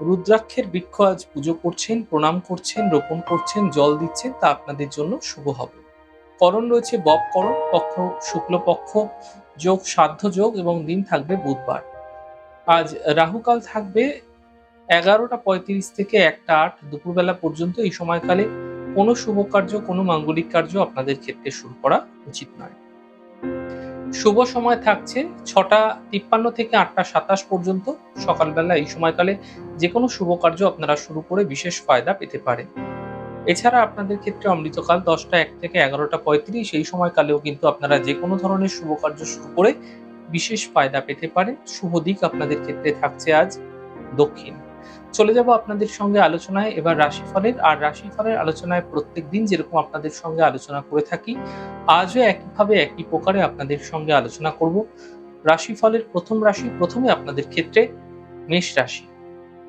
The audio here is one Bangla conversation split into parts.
রুদ্রাক্ষের বৃক্ষ আজ পুজো করছেন, প্রণাম করছেন, রোপণ করছেন, জল দিচ্ছেন, তা আপনাদের জন্য শুভ হবে। করণ রয়েছে বব করণ, পক্ষ শুক্লপক্ষ যোগ সাধ্য যোগ এবং দিন থাকবে বুধবার। আজ রাহুকাল থাকবে এগারোটা পঁয়ত্রিশ থেকে একটা আট দুপুরবেলা পর্যন্ত। এই সময়কালে কোনো শুভ কার্য, কোনো মাঙ্গলিক কার্য আপনাদের ক্ষেত্রে শুরু করা উচিত নয়। শুভ সময় থাকছে ছটা তিপ্পান্ন থেকে আটটা সাতাশ পর্যন্ত। সকালবেলা এই সময়কালে যে কোনো শুভ কার্য আপনারা শুরু করে বিশেষ ফায়দা পেতে পারেন। এছাড়া আপনাদের ক্ষেত্রে অমৃতকাল দশটা এক থেকে এগারোটা পঁয়ত্রিশ এই সময়কালেও কিন্তু আপনারা যে কোনো ধরনের শুভ কার্য শুরু করে বিশেষ ফায়দা পেতে পারেন। শুভ দিক আপনাদের ক্ষেত্রে থাকছে আজ দক্ষিণ। চলে যাব আপনাদের সঙ্গে আলোচনায়। এবার রাশিফলের, আর রাশিফলের আলোচনায় প্রত্যেক দিন যেরকম আপনাদের সঙ্গে আলোচনা করে থাকি, আজও একইভাবে একই প্রকারে আপনাদের সঙ্গে আলোচনা করব। রাশিফলের প্রথম রাশি, প্রথমে আপনাদের ক্ষেত্রে মেষ রাশি।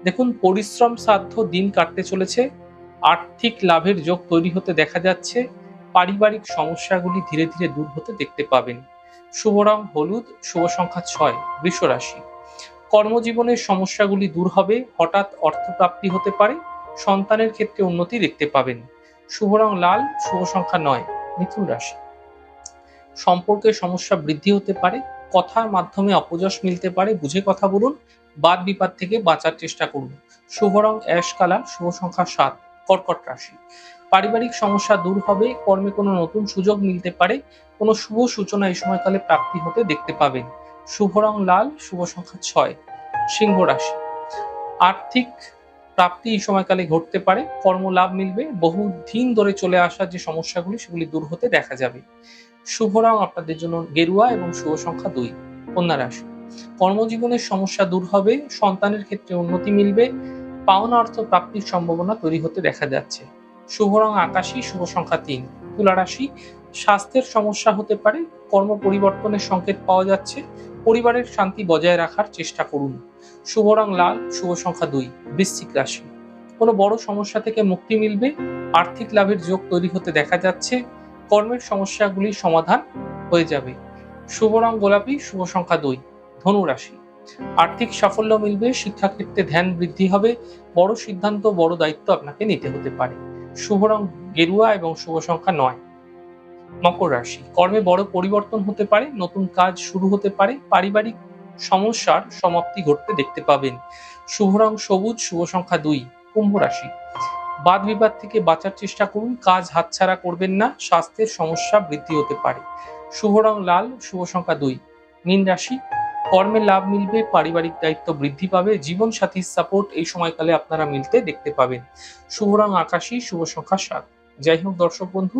দেখুন, পরিশ্রম সাধ্য দিন কাটতে চলেছে, আর্থিক লাভের যোগ তৈরি হতে দেখা যাচ্ছে, পারিবারিক সমস্যাগুলি ধীরে ধীরে দূর হতে দেখতে পাবেন। শুভ রং হলুদ, শুভ সংখ্যা ছয়, বৃষ রাশি। কর্মজীবনের সমস্যাগুলি দূর হবে, হঠাৎ অর্থপ্রাপ্তি হতে পারে, সন্তানের ক্ষেত্রে উন্নতি দেখতে পাবেন। শুভ রং লাল, শুভ সংখ্যা নয়, মিথুন রাশি। সম্পর্কের সমস্যা বৃদ্ধি হতে পারে, কথার মাধ্যমে অপযশ মিলতে পারে, বুঝে কথা বলুন, বাদ বিবাদ থেকে বাঁচার চেষ্টা করুন। শুভ রং অ্যাশ কালার, শুভ সংখ্যা সাত, কর্কট রাশি। পারিবারিক সমস্যা দূর হবে, কর্মে কোনো নতুন সুযোগ মিলতে পারে, কোনো শুভ সূচনা এই সময়কালে প্রাপ্তি হতে দেখতে পাবেন। শুভ রং লাল, শুভ সংখ্যা ছয় সিংহ রাশি। আর্থিক প্রাপ্তি এই সময়কালে ঘটতে পারে কর্মলাভ মিলবে, বহু দিন ধরে চলে আসা যে সমস্যাগুলি, সেগুলি দূর হতে দেখা যাবে। শুভ রং আপনাদের জন্য গেরুয়া এবং শুভ সংখ্যা দুই, কন্যা রাশি। কর্মজীবনের সমস্যা দূর হবে, সন্তানের ক্ষেত্রে উন্নতি মিলবে পাওনা অর্থ প্রাপ্তির সম্ভাবনা তৈরি হতে দেখা যাচ্ছে। শুভ রং আকাশী, শুভ সংখ্যা তিন, তুলা রাশি স্বাস্থ্যের সমস্যা হতে পারে, কর্ম পরিবর্তনের সংকেত পাওয়া যাচ্ছে, পরিবারের শান্তি বজায় রাখার চেষ্টা করুন। শুভ রং লাল, শুভ সংখ্যা দুই, বৃশ্চিক রাশি। কোনো বড় সমস্যা থেকে মুক্তি মিলবে, আর্থিক লাভের যোগ তৈরি হতে দেখা যাচ্ছে, কর্মের সমস্যাগুলির সমাধান হয়ে যাবে। শুভ রং গোলাপি, শুভ সংখ্যা দুই, ধনু রাশি। আর্থিক সাফল্য মিলবে, শিক্ষাক্ষেত্রে ধ্যান বৃদ্ধি হবে, বড় সিদ্ধান্ত, বড় দায়িত্ব আপনাকে নিতে হতে পারে। শুভ রং গেরুয়া এবং শুভ সংখ্যা নয়। মকর রাশি। কর্মে বড় পরিবর্তন হতে পারে, নতুন কাজ শুরু হতে পারে, পারিবারিক সমস্যার সমাপ্তি ঘটতে দেখতে পাবেন। শুভ রং সবুজ, শুভ সংখ্যা দুই, কুম্ভ রাশি। বাদ বিবাদ থেকে বাঁচার চেষ্টা করুন, কাজ হাতছাড়া করবেন না, স্বাস্থ্যের সমস্যা বৃদ্ধি হতে পারে। শুভ রং লাল, শুভ সংখ্যা দুই, মীন রাশি। কর্মে লাভ মিলবে, পারিবারিক দায়িত্ব বৃদ্ধি পাবে জীবন সাথীর সাপোর্ট এই সময়কালে আপনারা মিলতে দেখতে পাবেন। শুভ রং আকাশী, শুভ সংখ্যা সাত। যাই হোক দর্শক বন্ধু